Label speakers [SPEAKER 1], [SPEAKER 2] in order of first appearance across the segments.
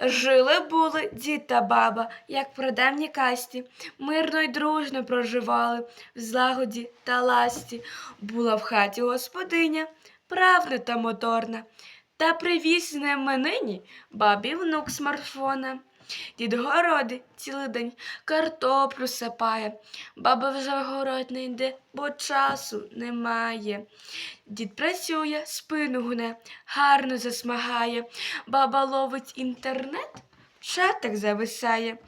[SPEAKER 1] Жили були дід та баба, як прадавній касті, мирно й дружно проживали в злагоді та ласті. Була в хаті господиня, правна та моторна, та привіз на мене бабі внук смартфона. Дід городи цілий день картоплю сапає, баба вже в город не йде, бо часу немає. Дід працює, спину гне, гарно засмагає, баба ловить інтернет, в зависає,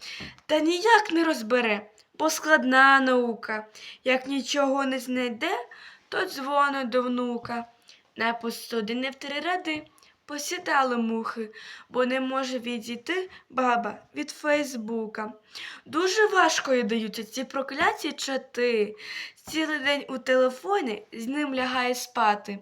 [SPEAKER 1] та ніяк не розбере, бо складна наука. Як нічого не знайде, то дзвонить до внука. На постудини в три ради посідали мухи, бо не може відійти баба від Фейсбука. Дуже важко їй даються ці прокляті чати. Цілий день у телефоні з ним лягає спати.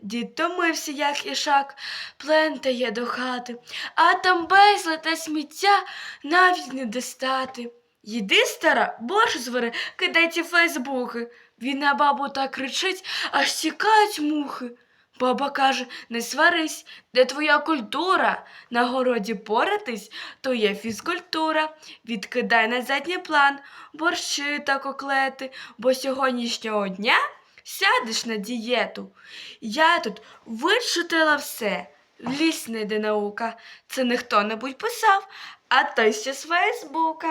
[SPEAKER 1] Дід томився, як ішак, плентає до хати, а там безлад та сміття навіть не достати. Їди, стара, борщ звари, кидай ці фейсбуки. Він на бабу так кричить, аж тікають мухи. Баба каже, не сварись, де твоя культура? На городі поратись, то є фізкультура. Відкидай на задній план борщі та коклети, бо сьогоднішнього дня сядеш на дієту. Я тут вичитала все. В ліс не йде наука. Це не хто-небудь писав, а той ще з Фейсбука.